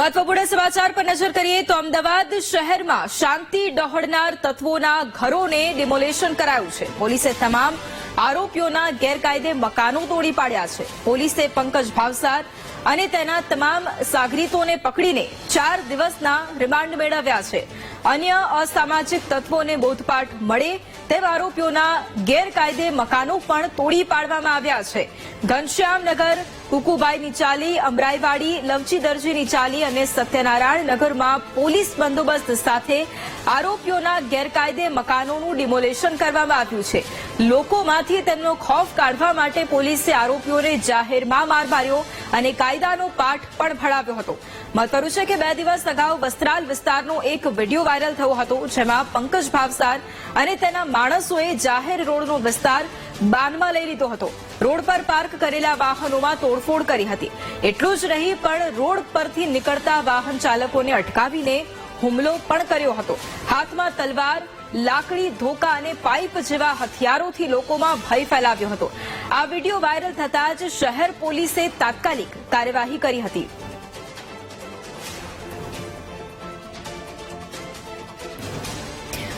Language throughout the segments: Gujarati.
મહત્વપૂર્ણ સમાચાર પર નજર કરીએ તો અમદાવાદ શહેરમાં શાંતિ ડહોળનાર તત્વોના ઘરોને ડિમોલેશન કરાયું છે. પોલીસે તમામ આરોપીઓના ગેરકાયદે મકાનો તોડી પાડ્યા છે. પોલીસે પંકજ ભાવસાર અને તેના તમામ સાગરીતોને પકડીને ચાર દિવસના રિમાન્ડ મેળવ્યા છે. અન્ય અસામાજિક તત્વોને બોધપાઠ મળે તેમ આરોપીઓના ગેરકાયદે મકાનો પણ તોડી પાડવામાં આવ્યા છે. ઘનશ્યામનગર કુકુભાઈ ચાલી, અમરાઈવાડી, લવચી દરજીની ચાલી અને સત્યનારાયણ નગરમાં પોલીસ બંદોબસ્ત સાથે આરોપીઓના ગેરકાયદે મકાનોનું ડિમોલેશન કરવામાં આવ્યું છે. લોકોમાંથી તેમનો ખોફ કાઢવા માટે પોલીસે આરોપીઓને જાહેરમાં માર માર્યો અને કાયદાનો પાઠ પણ ભણાવ્યો હતો. મહત્વનું છે કે બે દિવસ અગાઉ વસ્ત્રાલ વિસ્તારનો એક વીડિયો વાયરલ થયો હતો, જેમાં પંકજ ભાવસાર અને તેના માણસોએ જાહેર રોડનો વિસ્તાર બાનમાં લઈ લીધો હતો. રોડ પર પાર્ક કરેલા વાહનોમાં તોડફોડ કરી હતી. એટલું જ નહીં, પણ રોડ પરથી નીકળતા વાહન ચાલકોને અટકાવીને હુમલો પણ કર્યો હતો. હાથમાં તલવાર, લાકડી, ધોકા અને પાઇપ જેવા હથિયારોથી લોકોમાં ભય ફેલાવ્યો હતો. આ વીડિયો વાયરલ થતા જ શહેર પોલીસે તાત્કાલિક કાર્યવાહી કરી હતી.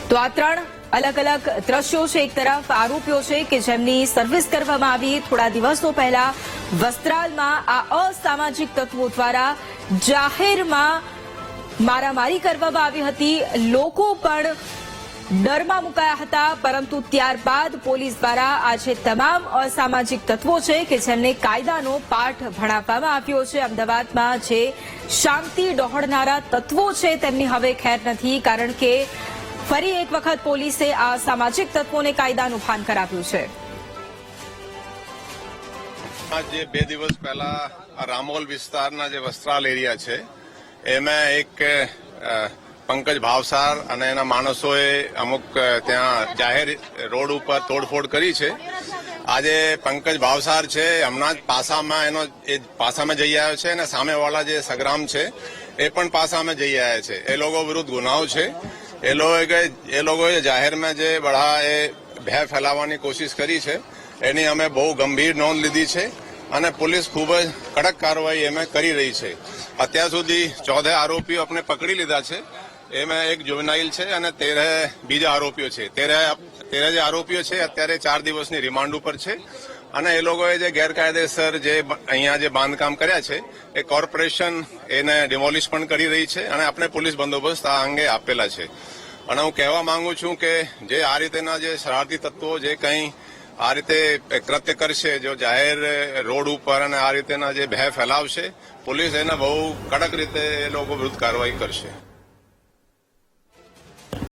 તો આ ત્રણ અલગ અલગ દ્રશ્યો છે એક તરફ, આરોપીઓ છે કે જેમની સર્વિસ કરવામાં આવી થોડા દિવસો પહેલા વસ્ત્રાલમાં આ અસામાજિક તત્વો દ્વારા જાહેરમાં મારામારી કરવામાં આવી હતી. લોકો પણ ડરમાં મુકાયા હતા, પરંતુ ત્યારબાદ પોલીસ દ્વારા આજે તમામ અસામાજિક તત્વો છે કે જેમને કાયદાનો પાઠ ભણાવવામાં આવ્યો છે, અમદાવાદમાં જે શાંતિ ડહોળનારા તત્વો છે, તેમની હવે ખેર નથી, કારણ કે ફરી એક વખત પોલીસે આ સામાજિક તત્વોને કાયદાનું ભાન કરાવ્યું છે. જે બે દિવસ પહેલા રામોલ વિસ્તારના જે વસ્ત્રાલ એરિયા છે એમાં એક પંકજ ભાવસાર અને એના માણસોએ અમુક ત્યાં જાહેર રોડ ઉપર તોડફોડ કરી છે. આજે પંકજ ભાવસાર છે, હમણાં જ પાસામાં એનો, એ પાસામાં જઈ આવ્યો છે અને સામેવાળા જે સગ્રામ છે, એ પણ પાસામાં જઈ આવ્યા છે. એ લોકો વિરુદ્ધ ગુનાઓ છે. એ લોકોએ એ લોકોએ જાહેરમાં જે બઢા એ ભય ફેલાવવાની કોશિશ કરી છે, એની અમે બહુ ગંભીર નોંધ લીધી છે અને પોલીસ ખૂબ જ કડક કાર્યવાહી એમે કરી રહી છે. અત્યાર સુધી ચૌદે આરોપીઓ આપણે પકડી લીધા છે, એમાં એક જુવેનાઇલ છે અને તેરે બીજા આરોપીઓ છે. તેરે તેરે જે આરોપીઓ છે, અત્યારે ચાર દિવસની રિમાન્ડ ઉપર છે. અને એ લોકોએ જે ગેરકાયદેસર જે અહીંયા જે બાંધકામ કર્યા છે, એ કોર્પોરેશન એને ડિમોલિશ પણ કરી રહી છે અને આપણે પોલીસ બંદોબસ્ત આ અંગે આપેલા છે. અને હું કહેવા માંગુ છું કે જે આ રીતેના જે શરારતી તત્વો જે કંઈ આ રીતે કૃત્ય કરશે, જો જાહેર રોડ ઉપર અને આ રીતેના જે ભય ફેલાવશે, પોલીસ એને બહુ કડક રીતે એ લોકો વિરુદ્ધ કાર્યવાહી કરશે.